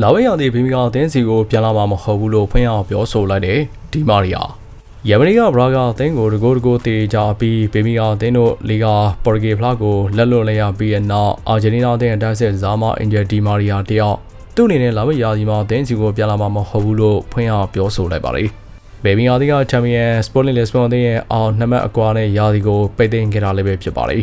လာဝဲရောင်ဒီဘီမီကအသင်းစီကိုပြန်လာမှာမဟုတ်ဘူးလို့ဖွင့်အောင်ပြောဆိုလိုက်တယ်ဒီမာရီယာယမနီကဘရာဂါအသင်းကိုတကိုးတကိုးတေချာပြီးဘီမီကအသင်းတို့လီဂါပေါ်ဂေဖလာကိုလက်လွတ်လိုက်ရပြီးတဲ့နောက်အာဂျင်တီးနားအသင်းအတက်ဆက်ဇာမာအင်ဂျယ်ဒီမာရီယာတယောက်သူ့အနေနဲ့လာဝဲရာဒီမှာအသင်းစီကိုပြန်လာမှာမဟုတ်ဘူးလို့ဖွင့်အောင်ပြောဆိုလိုက်ပါတယ်ဘေဘီယာဒီကချန်ပီယံစပေါ်လင်လက်စပွန်အသင်းရဲ့အောင်နှစ်မှတ်အကွာနဲ့ရာဒီကိုပိတ်သိမ်းခဲ့တာလည်းပဲဖြစ်ပါတယ်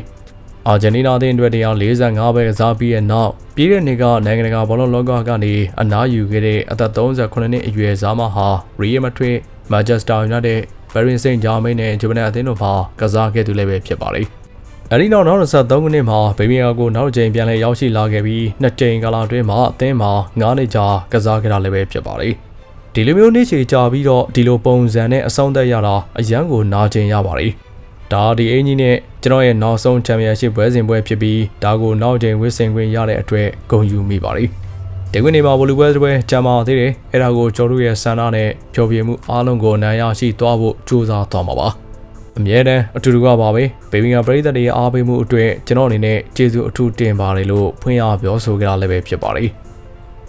အာဂျင်တီးနားအသင်းအတွက်တရား45ပဲကစားပြီးတဲ့နောက်ပြည်တဲ့နေ့ကနိုင်ငံတကာဘောလုံးလောကကနေအနားယူခဲ့တဲ့အသက်38နှစ်အရွယ်ဇာမဟာရီယယ်မက်ဒရစ်၊မန်ချက်စတာယူနိုက်တက်၊ဘယ်ရင်စိန့်ဂျာမိန်နဲ့ဂျပန်အသင်းတို့မှာကစားခဲ့သူလည်းပဲဖြစ်ပါတယ်။အဲဒီနောက်နောက်23ခုနှစ်မှာဘေဘီယာကိုနောက်တစ်ကြိမ်ပြန်လည်ရောက်ရှိလာခဲ့ပြီးနှစ်ကြိမ်ကာလအတွင်းမှာအသင်းမှာ9နှစ်ကြာကစားခဲ့တာလည်းပဲဖြစ်ပါတယ်။ဒီလိုမျိုးနေ့ချေကြာပြီးတော့ဒီလိုပုံစံနဲ့အဆုံးသက်ရတာအရန်ကိုနာကျင်ရပါတယ်။ ဒါဒီအင်ကြီးနဲ့ကျွန်တော်ရဲ့နောက်ဆုံးချန်ပီယံရှစ်ပွဲစဉ်ပွဲဖြစ်ပြီးဒါကိုနောက်ချိန်ဝစ်ဆင်ခွင့်ရတဲ့အတွက်ဂုဏ်ယူမိပါတယ်။ဒီကွနေမှာဗိုလ်လူပွဲတစ်ပွဲကြံပါသေးတယ်။အဲ့ဒါကိုကျွန်တော်တို့ရဲ့ဆန္ဒနဲ့ဖြောပြမှုအားလုံးကိုနိုင်ရရှိသွားဖို့ကြိုးစားသွားမှာပါ။အမြဲတမ်းအတူတူကပါပဲ။ဘေဘီငါပရိသတ်တွေရဲ့အားပေးမှုအတွက်ကျွန်တော်အနေနဲ့ကျေးဇူးအထူးတင်ပါတယ်လို့ဖွင့်ရပြောဆိုကြတာလည်းပဲဖြစ်ပါတယ်။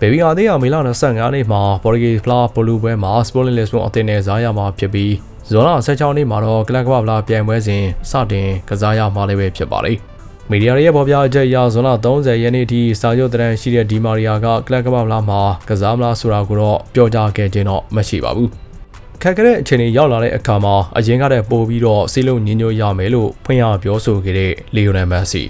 ဘေဘီငါသေးရမေလ25နေ့မှာပေါ်ဂီဖလာဘလူးပွဲမှာစပိုလင်လစ်ဘွန်အသင်းနဲ့ဇားရမှာဖြစ်ပြီးဇွန်လ16နေ့မှာတော့ကလပ်ကပ္ပလာပြိုင်ပွဲစဉ်စတင်ကစားရမှာလည်းပဲဖြစ်ပါတယ်။မီဒီယာရဲ့ပေါ်ပြအချက်အရဇွန်လ30ရက်နေ့ထိစာချုပ်တရန်ရှိတဲ့ဒီမာရီယာကကလပ်ကပ္ပလာမှာကစားမလားဆိုတာကိုတော့ပြောကြားခဲ့ခြင်းတော့မရှိပါဘူး။ခက်ခဲတဲ့အခြေအနေရောက်လာတဲ့အခါမှာအရင်ကတည်းကပို့ပြီးတော့စီးလုံးညင်ညွတ်ရမယ်လို့ဖွင့်ရပြောဆိုခဲ့တဲ့လီယိုနယ်မက်ဆီ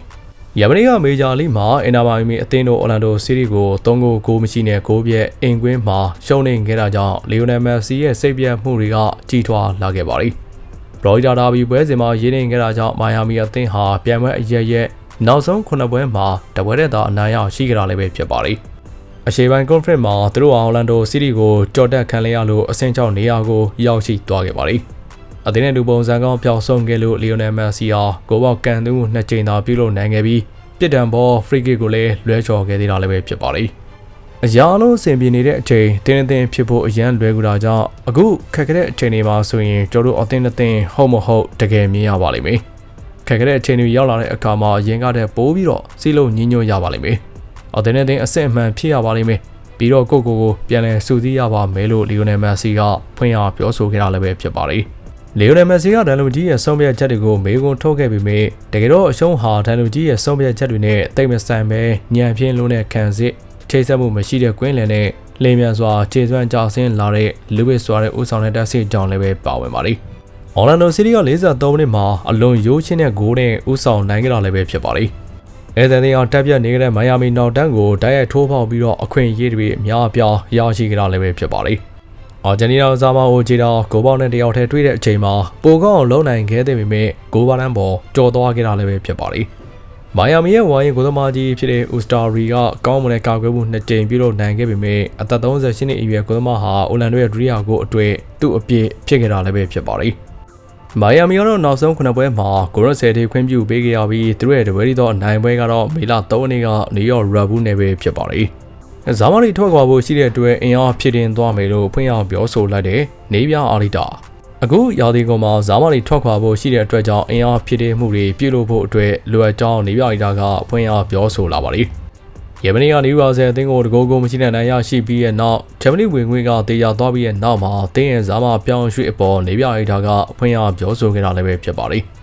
ယမနီကမေဂျာလိမှာအင်နာမိုင်မီအသင်းတို့အော်လန်ဒိုစီးရီကို3ဂိုးဂိုးမရှိနဲ့ဂိုးပြက်အင်ကွင်းမှာရှုံးနေခဲ့တာကြောင့်လီယိုနယ်မက်ဆီရဲ့စိတ်ပြတ်မှုတွေကကြီးထွားလာခဲ့ပါသည်။ဘရိုဂျာဒါဘီပွဲစဉ်မှာရင်းနေခဲ့တာကြောင့်မိုင်ယာမီအသင်းဟာပြန်ပွဲအရရက်နောက်ဆုံး9ပွဲမှာတပွဲတဲ့သာအနိုင်ရရှိကြတာလည်းပဲဖြစ်ပါသည်။အရှေ့ပိုင်းကွန်ဖရင့်မှာသူတို့အော်လန်ဒိုစီးရီကိုကြော်တက်ခံလိုက်ရလို့အဆင့်6နေရာကိုရောက်ရှိသွားခဲ့ပါသည်။ အသင်းနဲ့ဒူပုံစံကောင်းပျောက်ဆုံးခဲ့လို့လီယိုနယ်မက်ဆီဟာဂိုးပေါက်ကန်သွင်းမှုနှစ်ကြိမ်သာပြုလုပ်နိုင်ခဲ့ပြီးပြစ်ဒဏ်ဘောဖရီကစ်ကိုလည်းလွဲချော်ခဲ့သေးတာလည်းပဲဖြစ်ပါလိမ့်အရာလုံးအဆင်ပြေနေတဲ့အချိန်တင်းတင်းဖြစ်ဖို့အရန်လွယ်ကူတာကြောင့်အခုခက်ခဲတဲ့အချိန်တွေမှာဆိုရင်ကျွန်တော်တို့အသင်းအသင်းဟုတ်မဟုတ်တကယ်မြင်ရပါလိမ့်မယ်ခက်ခဲတဲ့အချိန်တွေရောက်လာတဲ့အခါမှာရင်ကတဲ့ပိုးပြီးတော့စီးလို့ညှညွတ်ရပါလိမ့်မယ်အသင်းအသင်းအဆင့်အမှန်ဖြစ်ရပါလိမ့်မယ်ပြီးတော့ကိုကိုကိုပြန်လဲစူးစီးရပါမယ်လို့လီယိုနယ်မက်ဆီကဖွင့်ရပြောဆိုခဲ့တာလည်းပဲဖြစ်ပါလိမ့် လီယိုနယ်မက်ဆီကဒန်လူဂျီရဲ့ဆုံးဖြတ်ချက်တွေကိုမေးခွန်းထုတ်ခဲ့ပေမဲ့တကယ်တော့အရှုံးဟာဒန်လူဂျီရဲ့ဆုံးဖြတ်ချက်တွေနဲ့တိတ်မဆိုင်ပဲညံပြင်းလုံးတဲ့ခံစစ်ထိဆက်မှုမရှိတဲ့ကွင်းလယ်နဲ့လင်းမြန်စွာခြေစွမ်းကြောက်ဆင်းလာတဲ့လူဝစ်စွာတဲ့ဥဆောင်တဲ့တက်စစ်ကြောင့်လည်းပဲပါဝင်ပါလိမ့်။အော်လန်ဒိုစီးတီးက43မိနစ်မှာအလွန်ရိုးချင်းတဲ့ဂိုးနဲ့ဥဆောင်နိုင်ကြတာလည်းပဲဖြစ်ပါလိမ့်။အဲဒန်ဒီအောင်တက်ပြတ်နေတဲ့မိုင်ယာမီနောက်တန်းကိုတိုက်ရိုက်ထိုးပေါက်ပြီးတော့အခွင့်အရေးတွေအများအပြားရရှိကြတာလည်းပဲဖြစ်ပါလိမ့်။ အာဂျင်တီးနာဇာမာအိုဂျီတာဂိုးပေါက်နဲ့တယောက်တည်းတွေ့တဲ့အချိန်မှာပိုကောင်းလုံးနိုင်ခဲ့တဲ့ပေမဲ့ဂိုးပါလန်းပေါ်ကြော်သွားခဲ့တာလည်းပဲဖြစ်ပါလိမ့်။မိုင်ယာမီရဲ့ဝိုင်းကိုသမားကြီးဖြစ်တဲ့ဦးစတာရီကကောင်းမွန်တဲ့ကာကွယ်မှုနှစ်ကြိမ်ပြုလုပ်နိုင်ခဲ့ပေမဲ့အသက်38နှစ်အရွယ်ကိုသမားဟာအိုလန်ဒိုရဲ့ဒရီယာကိုအတွေ့သူ့အပြစ်ဖြစ်ခဲ့တာလည်းပဲဖြစ်ပါလိမ့်။မိုင်ယာမီကတော့နောက်ဆုံး9ပွဲမှာကိုရက်ဆယ်တီခွင့်ပြုပေးခဲ့ရပြီးသူတို့ရဲ့တပွဲရီတော့နိုင်ပွဲကတော့မေလ3ရက်နေ့ကနယူးယောက်ရာဘူးနယ်ပဲဖြစ်ပါလိမ့်။ ဇာမနီထွက်ခွာဖို့ရှိတဲ့အတွက်အင်အားဖြစ်တင်သွားမယ်လို့ဖွင့်ရပြောဆိုလိုက်တဲ့နေပြအာလီတာအခုရာသီကုန်မှာဇာမနီထွက်ခွာဖို့ရှိတဲ့အတွက်ကြောင့်အင်အားဖြစ်တင်မှုတွေပြုလုပ်ဖို့အတွက်လိုအပ်ကြောင်းနေပြအာလီတာကဖွင့်ရပြောဆိုလာပါလိမ့်ယမနီကနေပါဆယ်အသင်းကိုတကိုးကိုမရှိတဲ့နိုင်ရရှိပြီးရဲ့နောက်ဂျမနီဝင်ခွင့်ကတေးရသွားပြီးရဲ့နောက်မှာအသင်းရဲ့ဇာမပြောင်းရွှေ့အပေါ်နေပြအာလီတာကအဖွင့်ရပြောဆိုခဲ့တာလည်းပဲဖြစ်ပါလိမ့်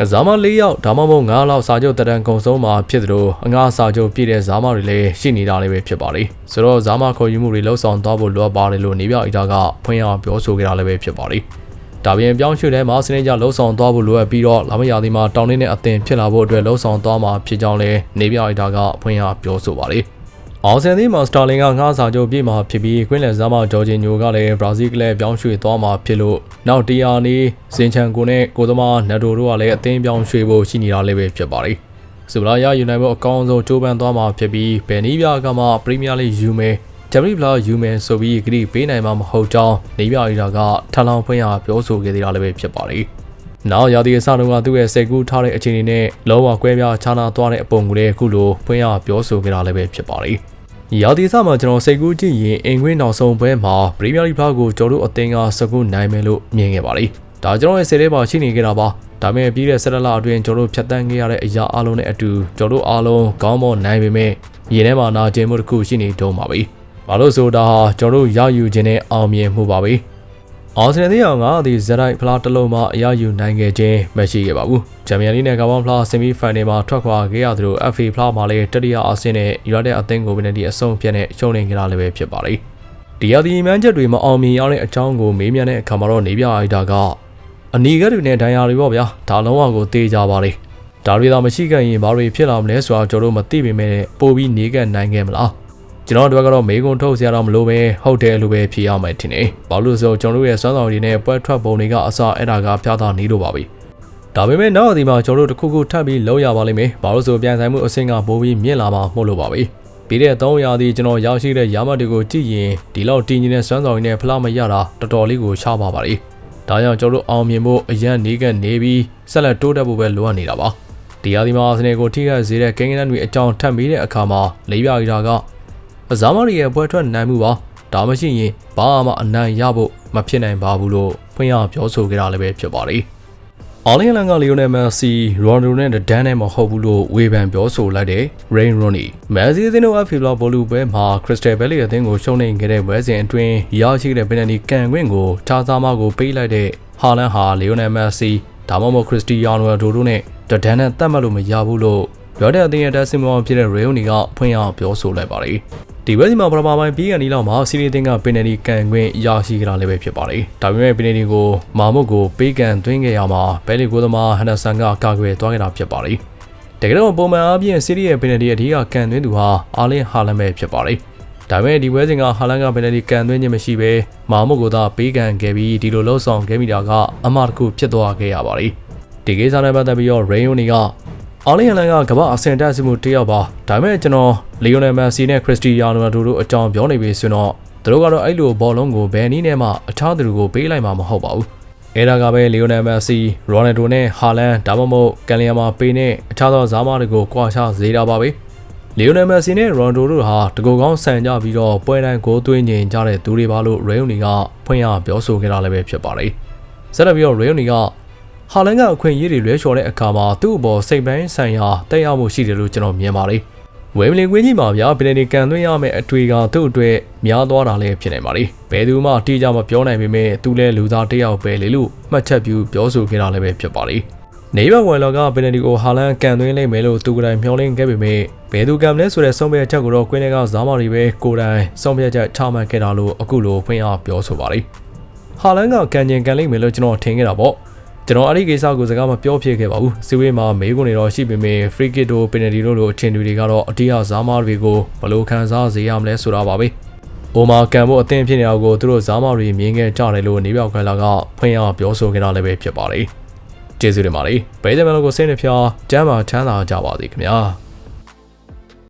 ကစားမ၄ယောက်ဒါမှမဟုတ်၅လောက်စာချုပ်တရန်ကုံဆုံးမှာဖြစ်သလိုအငှားစာချုပ်ပြည့်တဲ့ဇာမတွေလည်းရှိနေတာလည်းပဲဖြစ်ပါလိမ့်ဆိုတော့ဇာမခေါ်ယူမှုတွေလှုပ်ဆောင်သွားဖို့လိုအပ်ပါတယ်လို့နေပြောက်အီတာကဖွင့်ရပြောဆိုခဲ့တာလည်းပဲဖြစ်ပါလိမ့်ဒါပြင်ပြောင်းရွှေ့တဲ့မှာစနေကြလှုပ်ဆောင်သွားဖို့လိုအပ်ပြီးတော့လာမရာသီမှာတောင်းနေတဲ့အသင်ဖြစ်လာဖို့အတွက်လှုပ်ဆောင်သွားမှာဖြစ်ကြောင်းလည်းနေပြောက်အီတာကဖွင့်ရပြောဆိုပါလိမ့် အောင်ဆန်သီးမှာစတာလင်ကငှားစာချုပ်ပြေးမှာဖြစ်ပြီးကွင်းလယ်ဇာမဂျော်ဂျီညိုကလည်းဘရာဇီးကလည်းပြောင်းရွှေ့သွားမှာဖြစ်လို့နောက်တရာနီဇင်ချန်ကိုနဲ့ကိုသမားနက်ဒိုတို့ကလည်းအသင်းပြောင်းရွှေ့ဖို့ရှိနေတာလည်းပဲဖြစ်ပါတယ်။စူလာယာယူနိုက်ဖို့အကောင်းဆုံးကြိုးပမ်းသွားမှာဖြစ်ပြီးဘယ်နည်းပြကမှပရီးမီးယားလိယူမယ်ဂျမ်မီဖလာယူမယ်ဆိုပြီးဂရီပေးနိုင်မှာမဟုတ်ကြောင်းနေပြရီတာကထလောင်ဖွင့်ရပြောဆိုခဲ့သေးတာလည်းပဲဖြစ်ပါတယ်။ နောက်ရာသီအစတုန်းကသူ့ရဲ့စိတ်ကူးထားတဲ့အခြေအနေနဲ့လောဘကွဲပြားခြားနာသွားတဲ့အပုံကိုလည်းအခုလိုဖွင့်ရပြောဆိုခဲ့တာလည်းပဲဖြစ်ပါတယ်။ရာသီစမှာကျွန်တော်စိတ်ကူးကြည့်ရင်အင်ကွင်းနောက်ဆုံးပွဲမှာပရီးမီးယားလိဖာကိုကျွန်တော်တို့အသင်းကစကူနိုင်မယ်လို့မြင်ခဲ့ပါလိမ့်။ဒါကျွန်တော်ရဲ့ဆယ်ထဲမှာရှိနေခဲ့တာပါ။ဒါပေမဲ့ပြီးတဲ့ဆက်လက်လအတွင်းကျွန်တော်တို့ဖြတ်တန်းခဲ့ရတဲ့အရာအလုံးနဲ့အတူကျွန်တော်တို့အားလုံးကောင်းမွန်နိုင်ပေမဲ့ရေထဲမှာနာကျင်မှုတစ်ခုရှိနေတော့မှာပဲဘာလို့ဆိုတာဟာကျွန်တော်တို့ရယူခြင်းနဲ့အောင်မြင်မှုပါပဲ အာဆင်နယ်တရားကဒီဇက်ရိုက်ဖလားတစ်လုံးမှာအရယူနိုင်ခဲ့ခြင်းမရှိခဲ့ပါဘူးချန်ပီယံလိနဲ့ကမ္ဘာဖလားဆီမီဖိုင်နယ်မှာထွက်ခွာခဲ့ရသလို FA ဖလားမှာလည်းတတိယအဆင့်နဲ့ယူရိုတဲ့အသင်းကိုပင်နယ်ဒီအဆုံးဖြတ်နဲ့ရှုံးနေကြတာလည်းပဲဖြစ်ပါတယ်ဒီရာသီမှန်းချက်တွေမအောင်မြင်ရတဲ့အကြောင်းကိုမေးမြန်းတဲ့အခါမှာတော့နေပြအိုက်တာကအနီကက်တွေနဲ့ဒဏ်ရာတွေပေါ့ဗျာဒါလုံးဝကိုတေးကြပါလေဒါတွေတော့မရှိခဲ့ရင်ဘာတွေဖြစ်လာမလဲဆိုတာကျွန်တော်တို့မသိပေမဲ့ပို့ပြီးနေခဲ့နိုင်ခဲ့မလား ကျွန်တော်တို့ကတော့မေကွန်ထုတ်စရာတော့မလိုပဲဟုတ်တယ်လို့ပဲဖြေရမယ်ထင်တယ်ဘာလို့ဆိုကျွန်တော်တို့ရဲ့စွမ်းဆောင်ရည်နဲ့ပွဲထွက်ပုံတွေကအစအဲ့ဒါကပြသနေလို့ပါပဲဒါပေမဲ့နောက်အဒီမှာကျွန်တော်တို့တစ်ခုခုထပ်ပြီးလုံးရပါလိမ့်မယ်ဘာလို့ဆိုပြန်ဆိုင်မှုအဆင့်ကပိုပြီးမြင့်လာမှာမဟုတ်လို့ပါပဲပြီးတဲ့3ရာသီကျွန်တော်ရောက်ရှိတဲ့ရာမတ်တွေကိုကြည့်ရင်ဒီလောက်တင်းကြီးတဲ့စွမ်းဆောင်ရည်နဲ့ဖလားမရတာတော်တော်လေးကိုရှားပါပါလေဒါကြောင့်ကျွန်တော်တို့အောင်မြင်ဖို့အရန်နေကနေပြီးဆက်လက်တိုးတက်ဖို့ပဲလိုအပ်နေတာပါဒီရာသီမှာစနေကိုထိခိုက်စေတဲ့ကိန်းဂဏန်းတွေအကြောင်းထပ်ပြီးတဲ့အခါမှာလေးပြရီတာက အဇာမရီရဲ့ပွဲထွက်နိုင်မှုပါဒါမှရှိရင်ဘာမှအနိုင်ရဖို့မဖြစ်နိုင်ပါဘူးလို့ဖွင့်ရပြောဆိုကြတာလည်းပဲဖြစ်ပါတယ်အော်လီလန်ကလီယိုနယ်မက်ဆီရိုနယ်ဒိုနဲ့ဒန်နဲ့မဟုတ်ဘူးလို့ဝေဖန်ပြောဆိုလိုက်တဲ့ Rain Rooney မက်ဆီအသင်းတို့အဖီဘလော့ဘောလူပွဲမှာ Crystal Palace အသင်းကိုရှုံးနေခဲ့တဲ့ပွဲစဉ်အတွင်းရရှိတဲ့ပင်နတီကန်ခွင့်ကိုခြားစားမကိုပေးလိုက်တဲ့ဟာလန်ဟာလီယိုနယ်မက်ဆီဒါမှမဟုတ်ခရစ္စတီယာနိုရိုဒိုတို့နဲ့ဒန်နဲ့တတ်မှတ်လို့မရဘူးလို့ရောတဲ့အသင်းရဲ့တက်ဆင်မောင်ဖြစ်တဲ့ Rain Rooney ကဖွင့်ရပြောဆိုလိုက်ပါတယ် ဒီဝက်စီမှာပထမပိုင်းပြီးကန်ဒီလောက်မှာစီရီတင်ကပင်နတီကန်ခွင့်ရရှိကြတာလည်းပဲဖြစ်ပါတယ်။ဒါပေမဲ့ပင်နတီကိုမာမုတ်ကိုပေးကန်သွင်းခဲ့ရမှာဘဲလီကိုသမားဟန်နဆန်ကကာကွယ်သွားခဲ့တာဖြစ်ပါတယ်။တကယ်တော့ပုံမှန်အားဖြင့်စီရီရဲ့ပင်နတီအဓိကကန်သွင်းသူဟာအာလင်ဟာလန်ပဲဖြစ်ပါတယ်။ဒါပေမဲ့ဒီဝဲစဉ်ကဟာလန်ကပင်နတီကန်သွင်းခြင်းမရှိဘဲမာမုတ်ကိုသာပေးကန်ခဲ့ပြီးဒီလိုလှုပ်ဆောင်ခဲ့မိတာကအမှားတစ်ခုဖြစ်သွားခဲ့ရပါတယ်။ဒီကိစ္စနဲ့ပတ်သက်ပြီးတော့ရေယိုနီက အော်လီယန်လန်ကကမ္ဘာအဆင့်တက်စီမှုတယောက်ပါဒါပေမဲ့ကျွန်တော်လီယိုနယ်မက်ဆီနဲ့ခရစ္စတီယာနိုရိုတို့အကြောင်းပြောနေပြီဆိုတော့သူတို့ကတော့အဲ့လိုဘောလုံးကိုဘယ်နည်းနဲ့မှအခြားသူတွေကိုပေးလိုက်မှာမဟုတ်ပါဘူးအဲ့ဒါကပဲလီယိုနယ်မက်ဆီရိုနယ်ဒိုနဲ့ဟာလန်ဒါမှမဟုတ်ကန်လီယာမာပေးနဲ့အခြားသောဇာမားတွေကိုကွာခြားစေတာပါပဲလီယိုနယ်မက်ဆီနဲ့ရိုနယ်ဒိုတို့ဟာတကူကောင်းဆန်ကြပြီးတော့ပွဲတိုင်းကိုသွင်းကျင်ကြတဲ့သူတွေပါလို့ရေယိုနီကဖွင့်ရပြောဆိုခဲ့တာလည်းပဲဖြစ်ပါတယ်ဆက်လက်ပြီးတော့ရေယိုနီက ဟာလန်ကအခွင့်အရေးတွေလွဲချော်တဲ့အခါမှာသူ့အပေါ်စိတ်ပိုင်းဆိုင်ရာတက်ရောက်မှုရှိတယ်လို့ကျွန်တော်မြင်ပါတယ်။ဝယ်မလီကွင်းကြီးမှာဗျာပင်နေကန်သွင်းရမယ့်အတွေ့ကသူ့အတွက်များသွားတာလည်းဖြစ်နေပါလိမ့်။ဘယ်သူမှတိကျမပြောနိုင်ပေမဲ့သူလည်းလူသားတစ်ယောက်ပဲလေလို့မှတ်ချက်ပြုပြောဆိုခဲ့တာလည်းပဲဖြစ်ပါလိမ့်။နေဘဝယ်လောကပင်နေကိုဟာလန်ကန်သွင်းလိုက်မယ်လို့သူကတိုင်မျှော်လင့်ခဲ့ပေမဲ့ဘယ်သူကံလဲဆိုတဲ့ဆုံးဖြတ်ချက်ကိုတော့ကွင်းထဲကဇာမာတွေပဲကိုယ်တိုင်ဆုံးဖြတ်ချက်ချမှတ်ခဲ့တာလို့အခုလိုဖွင့်အားပြောဆိုပါလိမ့်။ဟာလန်ကကန်ကျင်ကန်လိုက်မယ်လို့ကျွန်တော်ထင်ခဲ့တာပေါ့။ ကျွန်တော်အဲ့ဒီကိစ္စကိုစကားမပြောဖြစ်ခဲ့ပါဘူးစီဝေးမှာမေးခွန်းတွေတော့ရှိပေမဲ့ free kick တို့ penalty တို့လိုအထင်တွေကတော့အတိအကျဇာမားတွေကိုဘယ်လိုခံစားစေရမလဲဆိုတာပါပဲ။အိုမာကန်ဖို့အသင်းဖြစ်နေတာကိုသူတို့ဇာမားတွေမြင်ခဲ့ကြတယ်လို့နေပြောက်ခိုင်လာကဖွင့်ရပြောဆိုခဲ့တာလည်းပဲဖြစ်ပါတယ်။ကျေးဇူးတင်ပါတယ်။ပရိသတ်များတို့ကိုစိတ်နှဖျားကျမ်းမာချမ်းသာကြပါစေခင်ဗျာ။